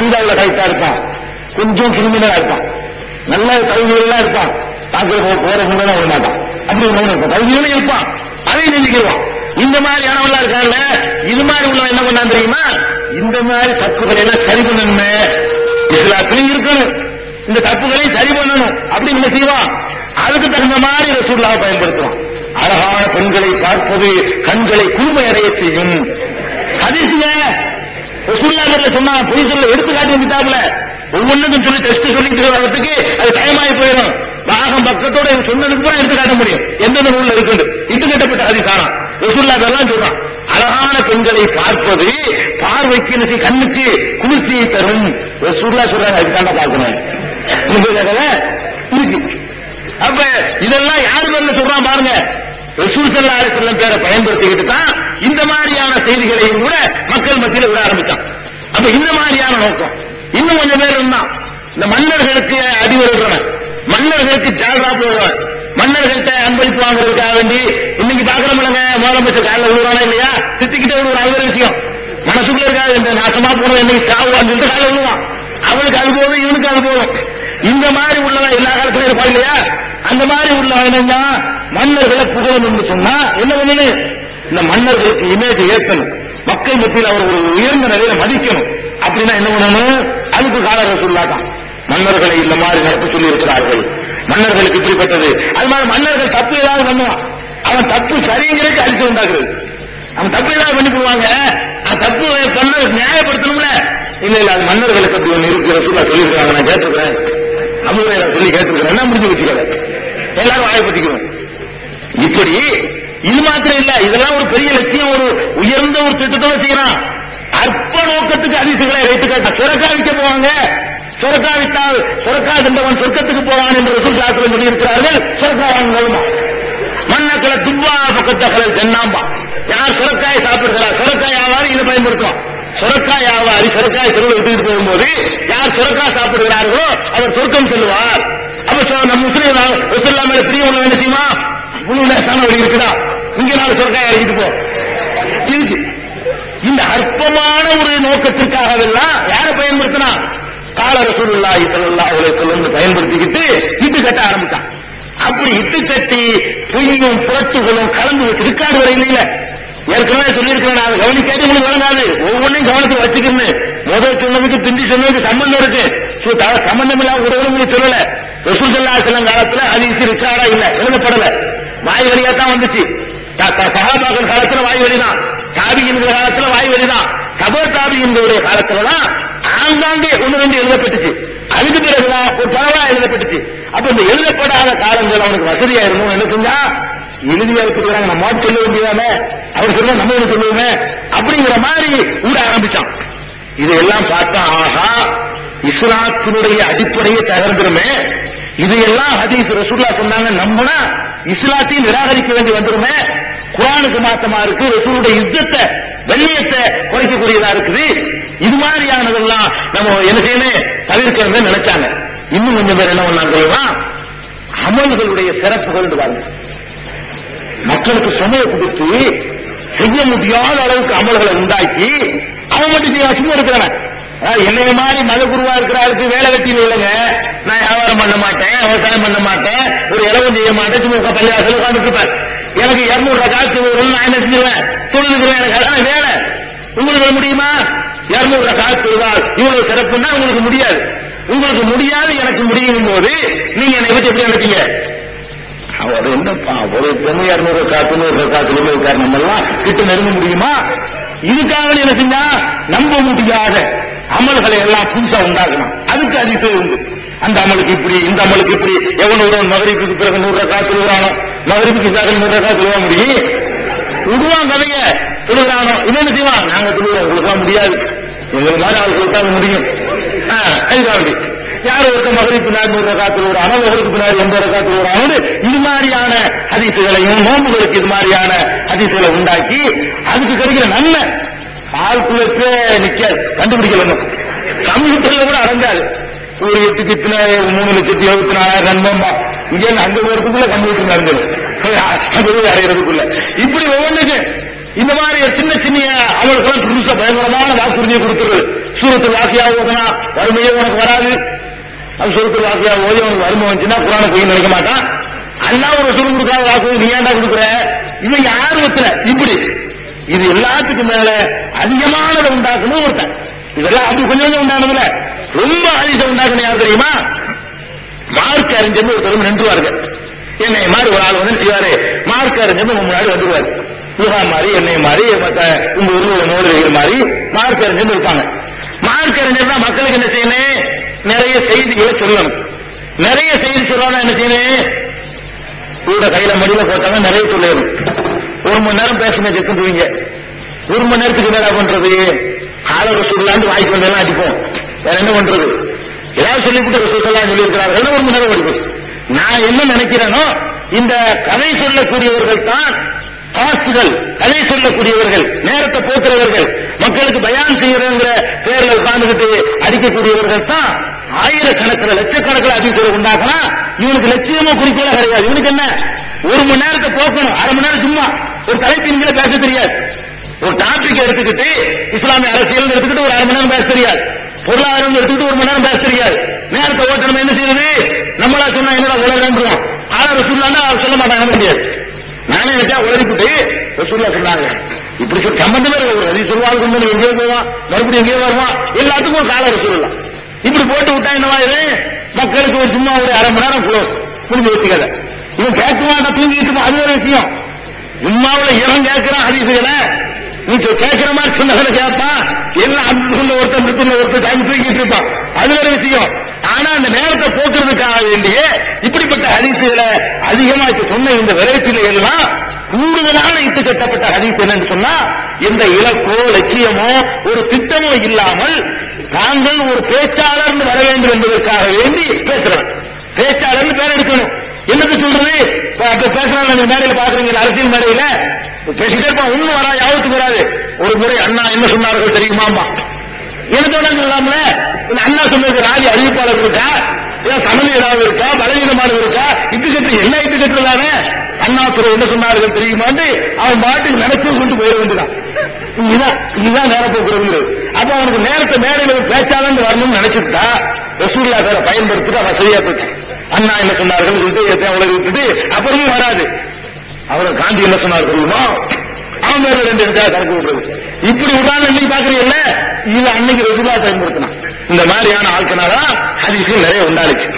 அகீதாவில் கரெக்டா இருப்பான். கொஞ்சம் கிரிமினலா இருப்பான். நல்ல கல்வியெல்லாம் இருப்பான். பார்க்க போற முன்னே வர மாட்டான். அப்படி ஒண்ணு இருப்பான். கல்விகளும் இருப்பான். அதையும் செஞ்சுக்கிடுவான் இந்த மாதிரி ஆனவெல்லாம் இருக்காங்க இது மாதிரி உள்ளவன் என்ன பண்ணான் தெரியுமா? இந்த மாதிரி தப்புகளை எல்லாம் சரி பண்ணணுமே. இஸ்லாத்திலும் இருக்கணும். இந்த தப்புகளை சரி பண்ணணும். அப்படி நம்ம செய்வான். அதுக்கு தகுந்த மாதிரி ரசூல்லாவை பயன்படுத்துவான். அழகான பெண்களை பார்ப்பது கண்களை குழுமையடைய செய்யும். ஹதீஸுங்க ரசூல்லாங்கர்ல சொன்னா பொய் சொல்ல எடுத்து காட்டி வந்துட்டாப்ல ஒவ்வொன்றுக்கும் சொல்லி டெஸ்ட் சொல்லிட்டு வர்றதுக்கு அது டைமாகி போயிடும். பாகம் பக்கத்தோட இவன் சொன்னதுக்கு கூட எடுத்து காட்ட முடியும். எந்தெந்த நூல்ல இருக்குது இட்டு கட்டப்பட்ட ஹதீஸ் காணும் ரசூல்லா அதெல்லாம் சொல்றான். அழகான பெண்களை பார்ப்பது பார்வைக்கு கண்ணுக்கு குளிர்ச்சியை தரும். ரசூல்லா சொல்றாங்க அதுக்காண்ட பார்க்கணும். புரியுதுங்களா? அப்ப இதெல்லாம் யாரு பேர்ல சொல்றான் பாருங்க. ரசூல் சல்லா அலிஸ்லாம் பேரை பயன்படுத்திக்கிட்டு தான் இந்த மாதிரியான செய்திகளையும் கூட மக்கள் மத்தியில் விட ஆரம்பித்தான் அப்ப இந்த மாதிரியான நோக்கம். இன்னும் கொஞ்சம் பேர் இருந்தான் இந்த மன்னர்களுக்கு அடி வருகிறவன் மன்னர்களுக்கு ஜால்ரா போடுறவன் மன்னர்கள்ட்ட அன்பளிப்பு வாங்குறதுக்காக வேண்டி இன்னைக்கு பாக்குறோம்லங்க முதலமைச்சர் காலில் விழுவானா இல்லையா? திட்டிக்கிட்டே ஒரு அது விஷயம். மனசுக்குள்ள இருக்காது இந்த நாசமா போனது என்னைக்கு சாவுவான் சொல்லிட்டு காலில் விழுவான். அவனுக்கு அது போதும் இவனுக்கு அது போதும். இந்த மாதிரி உள்ளவன் எல்லா காலத்திலும் இருப்பான் இல்லையா? அந்த மாதிரி உள்ளவன் என்னன்னா மன்னர்களை புகழணும்னு சொன்னா என்ன பண்ணணும் இந்த மன்னர்களுக்கு இமேஜ் ஏற்கணும். மக்கள் மத்தியில் அவர் ஒரு உயர்ந்த நிலையில மதிக்கணும். அப்படின்னா என்ன பண்ணணும்? அதுக்கு காலர் சொல்லாதான் மன்னர்களை இந்த மாதிரி நடத்த சொல்லி இருக்கிறார்கள் மன்னர்களுக்கு இப்படிப்பட்டது. அது மாதிரி மன்னர்கள் தப்பு ஏதாவது பண்ணுவான். அவன் தப்பு சரிங்கிறதுக்கு அழிச்சு உண்டாக்குறது அவன் தப்பு ஏதாவது பண்ணி போடுவாங்க. அந்த தப்பு பண்ண நியாயப்படுத்தணும்ல. இல்ல இல்ல அது மன்னர்களுக்கு அப்படி ஒன்று இருக்கிற ரசூல்லா சொல்லியிருக்காங்க நான் கேட்டிருக்கிறேன். அமுதையா சொல்லி கேட்டிருக்கிறேன். என்ன முடிஞ்சு வச்சுக்கல எல்லாரும் வாயை இப்படி இது மாத்திரம் இல்ல இதெல்லாம் ஒரு பெரிய லட்சியம் ஒரு உயர்ந்த ஒரு திட்டத்தோட செய்யறான். அற்ப நோக்கத்துக்கு அதிசுகளை வைத்து காட்ட சுரக்கா விற்க போவாங்க. சுரக்கா விட்டால் சுரக்கா தின்றவன் சொர்க்கத்துக்கு போவான் என்று ரசூல் சாஸ்திரம் சொல்லியிருக்கிறார்கள். சுரக்கா வாங்கணுமா? மண்ணக்களை துப்பா பக்கத்தகல தென்னாம்பா. யார் சுரக்காயை சாப்பிடுகிறார் சுரக்காய் வியாபாரி இதை பயன்படுத்தும் சுரக்காய் ஆவாரி சுரக்காய் செல்வ விட்டு போகும்போது யார் சுரக்காய் சாப்பிடுகிறார்களோ அவர் சொர்க்கம் செல்வார் அப்ப நம்ம முஸ்லீம் முஸ்லாம் மேல பிரிய என்ன செய்யுமா இவ்வளவு நேசான வழி இருக்குதா? இங்க நாலு சுரக்காய் அடிக்கிட்டு போ. இதுக்கு இந்த அற்பமான ஒரு நோக்கத்திற்காகவெல்லாம் யாரை பயன்படுத்தினா கால ரசூலுல்லாஹி ஸல்லல்லாஹு அலைஹி பயன்படுத்திக்கிட்டு இட்டு கட்ட ஆரம்பிச்சான். அப்படி இட்டு கட்டி பொய்யும் புரட்டுகளும் கலந்து வச்சு ரிக்கார்டு வரை ஏற்கனவே சொல்லியிருக்கிறேன் நான். கவனிக்காது உங்களுக்கு வழங்காது. ஒவ்வொன்றையும் கவனத்தில் வச்சுக்கணும் முதல் சொன்னதுக்கு திண்டி சொன்னதுக்கு சம்பந்தம் இருக்கு. சம்பந்தம் இல்லாத உடனே உங்களுக்கு சொல்லல. ரசூல் ஸல்லல்லாஹு காலத்துல அது ரிக்கார்டா இல்ல. எழுதப்படல. வாய் வழியா தான் வந்துச்சு. சகாபாக்கள் காலத்துல வாய் வழிதான் தாபியின் காலத்துல வாய் வழிதான் கபர் தாபியினுடைய காலத்துலதான் ஆங்காங்கே ஒன்று ரெண்டு எழுதப்பட்டுச்சு. அதுக்கு பிறகுதான் ஒரு பரவா எழுதப்பட்டுச்சு. அப்ப இந்த எழுதப்படாத காலங்கள் அவனுக்கு வசதியா இருக்கணும் என்ன செஞ்சா? எழுதியா இருக்கிறாங்க நம்ம சொல்ல வேண்டியதானே? அவர் சொல்ல நம்ம ஒன்று சொல்லுவோமே? அப்படிங்கிற மாதிரி ஊட ஆரம்பிச்சான். இதையெல்லாம் பார்த்தா ஆஹா இஸ்லாத்தினுடைய அடிப்படையை தகர்ந்துருமே இதையெல்லாம் ஹதீஸ் ரசூல்லா சொன்னாங்க நம்பினா இஸ்லாத்தையும் நிராகரிக்க வேண்டி வந்துருமே. குரானுக்கு மாத்தமா இருக்கு ரசூருடைய யுத்தத்தை வெள்ளியத்தை குறைக்கக்கூடியதா இருக்குது. இது மாதிரியானதெல்லாம் நம்ம என்ன செய்யணும்? நினைச்சாங்க. இன்னும் கொஞ்சம் பேர் என்ன பண்ணாங்க தெரியுமா? அமல்களுடைய சிறப்புகள் பாருங்க மக்களுக்கு சுமையை கொடுத்து செய்ய முடியாத அளவுக்கு அமல்களை உண்டாக்கி அவன் மட்டும் செய்ய சும்மா இருக்கிறவன் என்னைய மாதிரி மத குருவா இருக்கிற ஆளுக்கு வேலை வெட்டி இல்லைங்க. நான் வியாபாரம் பண்ண மாட்டேன் விவசாயம் பண்ண மாட்டேன் ஒரு இடம் செய்ய மாட்டேன் சும்மா பள்ளியாசல் பள்ளிவாசல் எனக்கு இருநூறு ரூபாய் காசு வரும் நான் என்ன செஞ்சிருவேன்? தொழிலுக்கு எனக்கு அதான் வேலை. உங்களுக்கு முடியுமா? இருநூறு ரூபாய் காசு தொழுதால் இவ்வளவு சிறப்புன்னா உங்களுக்கு முடியாது. உங்களுக்கு முடியாது எனக்கு முடியும் போது நீங்க என்னை பத்தி எப்படி நினைப்பீங்க அவர் என்னப்பா? ஒரு பொண்ணு இருநூறு காத்து நூறு காத்துல இருக்கார் நம்ம எல்லாம் கிட்ட நெருங்க முடியுமா? இதுக்காக என்ன செஞ்சா? நம்ப முடியாத அமல்களை எல்லாம் புதுசா உண்டாகணும் அதுக்கு அதிசயம் உண்டு. அந்த அமலுக்கு இப்படி இந்த அமலுக்கு இப்படி. எவன் ஒருவன் மகரிப்புக்கு பிறகு நூறு காத்து விடுறானோ மதுரைக்கு பிறகு நூறு காத்து முடியும். விடுவான் கதைய சொல்லுறானோ இது செய்வான்? நாங்க சொல்லுவோம் உங்களுக்கு முடியாது. எங்களுக்கு மாதிரி ஆள் தான் முடியும். ஆ, யார் ஒருத்த மகளிர் பின்னாடி நூறு காத்து விடுறானோ ஒருவருக்கு பின்னாடி எண்பது காத்து விடுறானோ இது மாதிரியான அதித்துகளையும் நோன்புகளுக்கு இது மாதிரியான ஹதீசுகளை உண்டாக்கி அதுக்கு கிடைக்கிற நன்மை ஆளுக்குள்ளே நிக்க கண்டுபிடிக்கணும் கம்ப்யூட்டர்ல கூட அடங்காது. ஒரு எட்டுக்கு இத்தனை மூணு லட்சத்தி எழுபத்தி நாலாயிரம் நண்பம்பா இங்க அந்த அங்க போறதுக்குள்ள கம்ப்யூட்டர் நடந்தது அங்க போய் இப்படி ஒவ்வொன்றுக்கு இந்த மாதிரி சின்ன சின்ன அவளுக்கு புதுசா பயங்கரமான வாக்குறுதியை கொடுத்துருது சூரத்தில் வாசியாக ஓதுனா வறுமையே உனக்கு வராது. அது சூரத்தில் வாசியாக ஓதி உனக்கு வறுமை வந்துச்சுன்னா குரான போய் நினைக்க மாட்டான். அல்லா ஒரு சொல்லு கொடுக்காத வாக்கு நீ ஏன்டா கொடுக்குற? இவன் ஆர்வத்துல இப்படி. இது எல்லாத்துக்கும் மேல அதிகமானதை உண்டாக்கணும் ஒருத்தன். இதெல்லாம் அப்படி கொஞ்சம் கொஞ்சம் உண்டானதுல ரொம்ப ஆதிசம் உண்டாக்கணும் யார் தெரியுமா? மார்க் ஒரு ஒருத்தர் நின்றுவார்கள் என்னை மாதிரி ஒரு ஆள் வந்து செய்வாரு மார்க் அறிஞர் முன்னாடி வந்துருவாரு. யூகா மாதிரி என்னை மாதிரி மற்ற உங்க ஊர்ல உள்ள மாதிரி மார்க் அறிஞர் இருப்பாங்க. மார்க் அறிஞர் தான் மக்களுக்கு என்ன செய்யணும்? நிறைய செய்திகளை சொல்லணும். நிறைய செய்தி சொல்லணும் என்ன செய்யணும்? கூட கையில மடியில போட்டாங்க நிறைய சொல்லிடணும். ஒரு மணி நேரம் பேசுங்க செத்துடுவீங்க ஒரு மணி நேரத்துக்கு என்னடா பண்றது? ஆளர் சொல்லலான்னு வாய்க்கு வந்தெல்லாம் அடிப்போம். வேற என்ன பண்றது? ஏதாவது சொல்லிவிட்டு சொல்லலாம் சொல்லியிருக்கிறார்கள். ஒரு மணி நான் என்ன நினைக்கிறேனோ இந்த கதை சொல்லக்கூடியவர்கள் தான் காசுகள் கதை சொல்லக்கூடியவர்கள் நேரத்தை போக்குறவர்கள் மக்களுக்கு பயான் செய்யறங்கிற பேர்ல உட்கார்ந்துகிட்டு அடிக்கக்கூடியவர்கள் தான் ஆயிரக்கணக்கில் லட்சக்கணக்கில் அதிகம் உண்டாக்கலாம் இவனுக்கு லட்சியமா குறிக்கோளோ கிடையாது. இவனுக்கு என்ன? ஒரு மணி நேரத்தை போக்கணும். அரை மணி நேரம் சும்மா. ஒரு தலைப்பின் கீழே பேச தெரியாது. ஒரு டாபிக் எடுத்துக்கிட்டு இஸ்லாமிய அரசியல் எடுத்துக்கிட்டு ஒரு அரை மணி நேரம் பேச தெரியாது. பொருளாதாரம் எடுத்துக்கிட்டு ஒரு மணி நேரம் பேச தெரியாது நேரத்தை ஓட்டணும் என்ன செய்யுது நம்மளா சொன்னா என்னடா உலகம் ஆனா ரசூல்லாண்டா அவர் சொல்ல மாட்டாங்க முடியாது. நானே நினைச்சா உலகிட்டு ரசூல்லா சொன்னாங்க. இப்படி சொல்லி சம்பந்தமே இருக்க அது சொல்வாங்க கொண்டு எங்கேயோ போவான் மறுபடியும் எங்கேயோ வருவான். எல்லாத்துக்கும் கால ரசூல்லா இப்படி போட்டு விட்டா என்னவா மக்களுக்கு ஒரு சும்மா ஒரு அரை மணி நேரம் க்ளோஸ் புரிஞ்சு வச்சுக்கல இவன் கேட்குவான் தூங்கிட்டு இருப்பான் அது ஒரு விஷயம். உம்மாவுல இவன் கேட்கிறான் ஹதீசுகளை நீ சொ- கேட்கிற மாதிரி சொன்னதை கேட்பான். எல்லாம் அன்புள்ள ஒருத்தன் மிருத்துள்ள ஒருத்தன் தாங்கி தூக்கிட்டு இருப்பான். அது ஒரு விஷயம். ஆனா அந்த நேரத்தை போக்குறதுக்காக வேண்டிய இப்படிப்பட்ட ஹரிசுகளை அதிகமா இப்ப சொன்ன இந்த வெரைட்டில எல்லாம் கூடுதலான இட்டு கட்டப்பட்ட ஹரிசு என்னன்னு சொன்னா எந்த இலக்கோ லட்சியமோ ஒரு திட்டமோ இல்லாமல் தாங்கள் ஒரு பேச்சாளர் வர வேண்டும் என்பதற்காக வேண்டி பேசுறோம் பேச்சாளர் பேர் எடுக்கணும். என்னது சொல்றது? பேசுறாங்க மேடையில பாக்குறீங்க அரசியல் மேடையில? பேசிட்டே இருப்பான் ஒண்ணு வரா யாவத்துக்கு வராது? ஒரு முறை அண்ணா என்ன சொன்னார்கள் தெரியுமாமா எனக்கு வேணாம் சொல்லாமல? இந்த அண்ணா சொன்னது ராஜி அறிவிப்பாளர் இருக்கா? ஏன் தமிழ் ஏதாவது இருக்கா? பலவீனமானது இருக்கா? இட்டுக்கட்டு என்ன இட்டுக்கட்டு தானே? அண்ணா துறை என்ன சொன்னார்கள் தெரியுமான்னு அவன் பாட்டுக்கு நினைச்சு கொண்டு போயிட வேண்டியதான் இதுதான் இதுதான் நேரம் போக்குறது அப்ப அவனுக்கு நேரத்தை மேடையில பேச்சாளன் வரணும்னு நினைச்சிருக்கா ரசூல்லா பேர பயன்படுத்திட்டு அவன் சரியா போச்சு அண்ணா என்ன சொன்னார்கள் சொல்லிட்டு அவளை விட்டுட்டு அப்புறமும் வராது. அவரை காந்தி என்ன சொன்னார் தெரியுமா? அவன் ரெண்டு இடத்துல கணக்கு விடுறது இப்படி உதாரணம் இன்னைக்கு பாக்குறீங்கல்ல இது அன்னைக்கு ரெகுலா பயன்படுத்தினான் இந்த மாதிரியான ஆட்களாதான் ஹதீஸ்கள் நிறைய உண்டாளுச்சு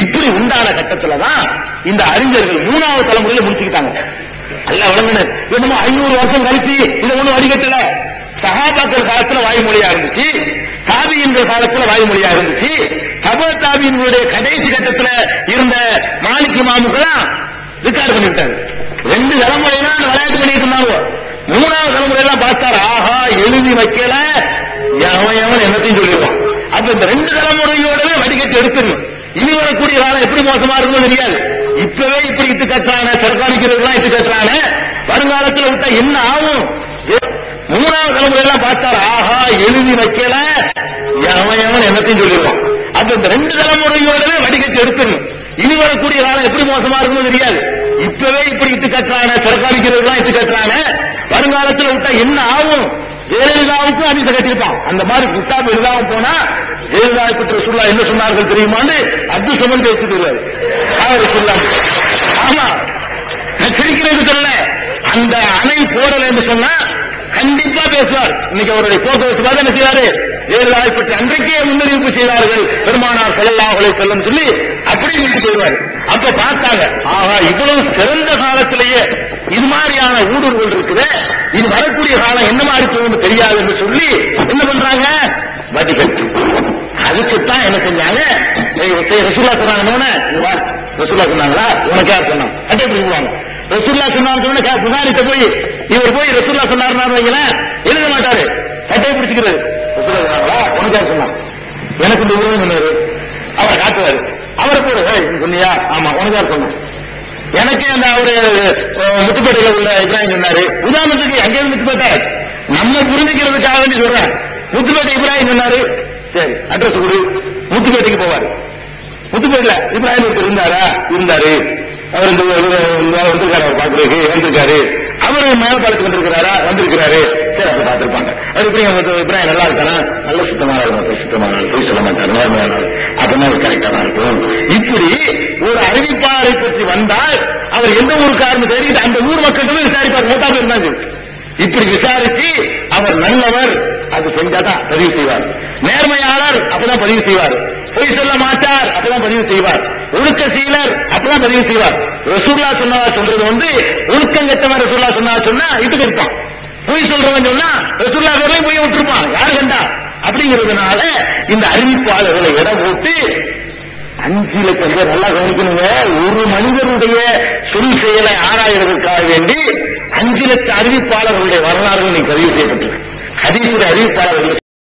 இப்படி உண்டான கட்டத்துலதான் இந்த அறிஞர்கள் மூணாவது தலைமுறையில முடிச்சுக்கிட்டாங்க அல்ல வழங்கினர் என்னமோ ஐநூறு வருஷம் கழிச்சு இதை ஒண்ணும் வடிகட்டல. சகாபாக்கள் காலத்துல வாய்மொழியா இருந்துச்சு. தாபியின்கள் காலத்துல வாய்மொழியா இருந்துச்சு. சபா தாபியின்களுடைய கடைசி கட்டத்துல இருந்த மாலிக் மாமுக்கெல்லாம் ரெக்கார்டு பண்ணிவிட்டாங்க ரெண்டு தலைமுறை தான் விளையாட்டு பண்ணிட்டு இருந்தாங்க. மூணாவது தலைமுறையெல்லாம் பார்த்தாரு ஆஹா எழுதி வைக்கல. எவன் எவன் என்னத்தையும் சொல்லிடுவான் அப்ப இந்த ரெண்டு தலைமுறையோடவே வடிகட்டி எடுத்துடணும் இனி வரக்கூடிய காலம் எப்படி மோசமா இருக்குமோ தெரியாது. இப்பவே இப்படி இட்டு கட்டுறான சர்க்காரிக்கிறதுலாம் இட்டு கட்டுறான வருங்காலத்துல விட்டா என்ன ஆகும்? மூணாவது தலைமுறை எல்லாம் பார்த்தாரு ஆஹா எழுதி வைக்கல. எவன் எவன் என்னத்தையும் சொல்லிடுவான் அப்ப இந்த ரெண்டு தலைமுறையோடவே வடிகட்டி எடுத்துடணும் இனி வரக்கூடிய காலம் எப்படி மோசமா இருக்குமோ தெரியாது. இப்பவே இப்படி இட்டு கட்டுறான சர்க்காரிக்கிறதுலாம் இட்டு கட்டுறான. வருங்காலத்துல விட்டா என்ன ஆகும்? ஜெயலலிதாவுக்கும் அடித்த கட்டியிருப்பான். அந்த மாதிரி விட்டா எழுதாம போனா ஜெயலலிதா பற்றி சொல்லா என்ன சொன்னார்கள் தெரியுமான்னு அப்துல் சுமந்து பேசிட்டு அவர் சொல்லாங்க ஆமா நான் சிரிக்கிறது சொல்ல அந்த அணை போடல என்று சொன்னா கண்டிப்பா பேசுவார். இன்னைக்கு அவருடைய போக்குவரத்து பார்த்து என்ன செய்வாரு ஜெயலலிதாவை பற்றி அன்றைக்கே முன்னறிவிப்பு செய்தார்கள். பெருமானார் செல்லல்லாஹுலே செல்லும் சொல்லி அப்படின்னு நின்று அப்ப பார்த்தாங்க ஆஹா இவ்வளவு சிறந்த காலத்திலேயே இது மாதிரியான ஊடுருவல் இருக்குது. இது வரக்கூடிய காலம் என்ன மாதிரி போகும்னு தெரியாது என்று சொல்லி என்ன பண்றாங்க? வடிகட்டு. அதுக்குத்தான் என்ன செஞ்சாங்க? ஏய், ரசூல்லா சொன்னாங்க ரசூல்லா சொன்னாங்களா? உனக்கு யார் சொன்னாங்க அட்டை பிடிக்குவாங்க ரசூல்லா சொன்னாங்க சொன்ன புகாரிட்ட போய் இவர் போய் ரசூல்லா சொன்னாருன்னா வைங்களேன் எழுத மாட்டாரு. சட்டையை பிடிச்சுக்கிறது. ரசூல்லா சொன்னாங்களா? உனக்கு யார் சொன்னாங்க எனக்கு இந்த உருவம் சொன்னாரு. அவரை காட்டுவாரு. அவரை கூட சொன்னியா ஆமா உனக்கு யார் சொன்னாங்க எனக்கு அந்த அவரு அஹ், முத்துப்பேட்டையில உள்ள இப்ராஹிம் சொன்னாரு உதாரணத்துக்கு அங்கே முத்துப்பேட்டை நம்ம புரிஞ்சுக்கிறதுக்காக வேண்டி சொல்றேன் முத்துப்பேட்டை இப்ராஹிம் சொன்னாரு சரி அட்ரஸ் கொடு முத்துப்பேட்டைக்கு போவாரு முத்துப்பேட்டில இப்ராஹிம் ஒருத்தர் இருந்தாரா இருந்தாரு அவர் இந்த வந்திருக்காரு அவர் பாக்குறதுக்கு வந்திருக்காரு அவரு மேலப்பாளத்துக்கு வந்திருக்கிறாரா வந்திருக்கிறாரு சரி அப்ப பார்த்திருப்பாங்க. அது அவங்க இப்ராஹிம் நல்லா இருக்கானா நல்ல சுத்தமான இருக்கும் சுத்தமான போய் சொல்ல மாட்டார். நேர்மையான ஆள். அப்பதான் ஒரு கரெக்டா தான் இருக்கும் இப்படி ஒரு அறிவிப்பாளரை பற்றி வந்தால் அவர் எந்த ஊருக்காரன்னு தெரியுது அந்த ஊர் மக்கள்கிட்ட விசாரிப்பார். மூத்தாம இருந்தாங்க. இப்படி விசாரிச்சு அவர் நல்லவர் அது செஞ்சாதான் பதிவு செய்வார். நேர்மையாளர் அப்பதான் பதிவு செய்வார். பொய் சொல்ல மாட்டார் அப்பதான் பதிவு செய்வார். ஒழுக்க சீலர் அப்பதான் பதிவு செய்வார். ரசூல்லா சொன்னதா சொல்றது வந்து ஒழுக்கம் கெட்டவன் ரசூல்லா சொன்னா சொன்னா இதுக்கு இருப்பான். பொய் சொல்றவன் சொன்னா ரசூல்லா பேர்லயும் பொய் விட்டுருப்பான் யாரு கண்டா? அப்படிங்கிறதுனால இந்த அறிவிப்பாளர்களை இடம் போட்டு அஞ்சு லட்சம் பேர் நல்லா கவனிக்கணுங்க. ஒரு மனிதனுடைய சொல் செயலை ஆராய்வதற்காக வேண்டி அஞ்சு லட்சம் அறிவிப்பாளர்களுடைய வரலாறுகள் நீ பதிவு செய்யப்பட்டிருக்கு. ஹதீசுடைய அறிவிப்பாளர்கள்